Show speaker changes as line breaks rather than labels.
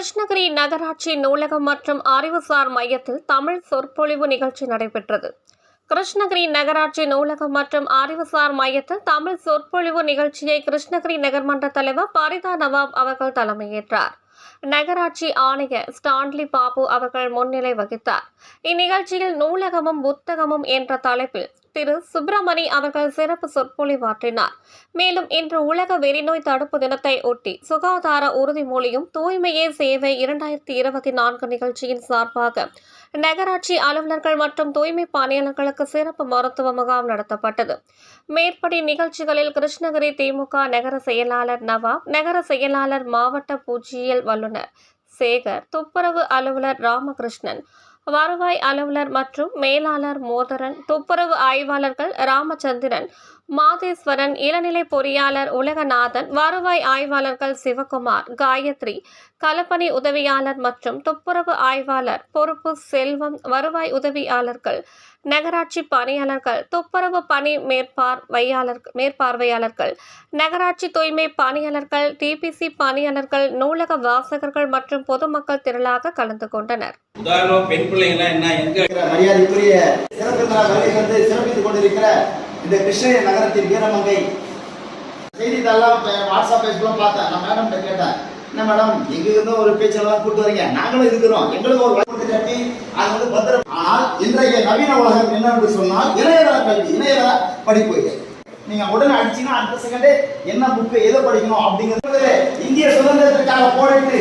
கிருஷ்ணகிரி நகராட்சி நூலகம் மற்றும் அறிவுசார் மையத்தில் தமிழ் சொற்பொழிவு நிகழ்ச்சி நடைபெற்றது. கிருஷ்ணகிரி நகராட்சி நூலகம் மற்றும் அறிவுசார் மையத்தில் தமிழ் சொற்பொழிவு நிகழ்ச்சியை கிருஷ்ணகிரி நகர்மன்ற தலைவர் பரிதா நவாப் அவர்கள் தலைமையேற்றார். நகராட்சி ஆணையர் ஸ்டான்லி பாபு அவர்கள் முன்னிலை வகித்தார். இந்நிகழ்ச்சியில் நூலகமும் புத்தகமும் என்ற தலைப்பில் திரு சுப்பிரமணி அவர்கள் சிறப்பு சொற்பொழிவாற்றினார் மேலும் இன்று உலக வெறிநோய் தடுப்பு தினத்தை ஒட்டி சுகாதார உறுதிமொழியும் தூய்மையே சேவை இரண்டாயிரத்தி இருபத்தி நான்கு நிகழ்ச்சியின் சார்பாக நகராட்சி அலுவலர்கள் மற்றும் தூய்மை பணியாளர்களுக்கு சிறப்பு மருத்துவ முகாம் நடத்தப்பட்டது. மேற்படி நிகழ்ச்சிகளில் கிருஷ்ணகிரி திமுக நகர செயலாளர் நவாப் நகர செயலாளர் மாவட்ட பூஜ்ஜியல் வல்லுநர் சேகர் துப்புரவு அலுவலர் ராமகிருஷ்ணன் வருவாய் அலுவலர் மற்றும் மேலாளர் மோதரன் துப்புரவு ஆய்வாளர்கள் ராமச்சந்திரன் மாதேஸ்வரன் இளநிலை பொறியாளர் உலகநாதன் வருவாய் ஆய்வாளர்கள் சிவகுமார் காயத்ரி களப்பணி உதவியாளர் மற்றும் துப்புரவு ஆய்வாளர் பொறுப்பு செல்வம் வருவாய் உதவியாளர்கள் நகராட்சி பணியாளர்கள் துப்புரவு பணி மேற்பார்வையாளர் மேற்பார்வையாளர்கள் நகராட்சி தூய்மை பணியாளர்கள் டிபிசி பணியாளர்கள் நூலக வாசகர்கள் மற்றும் பொதுமக்கள் திரளாக கலந்து கொண்டனர்.
உதாரணம் பெண் பிள்ளைங்களாம் என்ன எங்க
இருக்கிற மரியாதைக்குரிய சிறப்பு வந்து சிறப்பித்துக் கொண்டிருக்கிற இந்த கிருஷ்ணகிரி நகரத்தின் வீரமங்கை. செய்தித்தாள்லாம் வாட்ஸ்அப் பேஜ்லாம் பார்த்தேன் நான் மேடம் கேட்டேன் என்ன மேடம் எங்க இருந்தும் ஒரு பேச்செல்லாம் கூட்டு வரீங்க? நாங்களும் இருக்கிறோம். எங்களுக்கு ஒரு வழி கட்டி அது வந்து பத்திரம். ஆனால் இன்றைய நவீன உலகம் என்னவென்று சொன்னால் இணையதள கல்வி இணையதள படிப்பு. நீங்க உடனே அடிச்சீங்கன்னா அடுத்த செகண்டே என்ன புக்கு எதை படிக்கணும் அப்படிங்கிறது இந்திய சுதந்திரத்திற்காக போராட்டு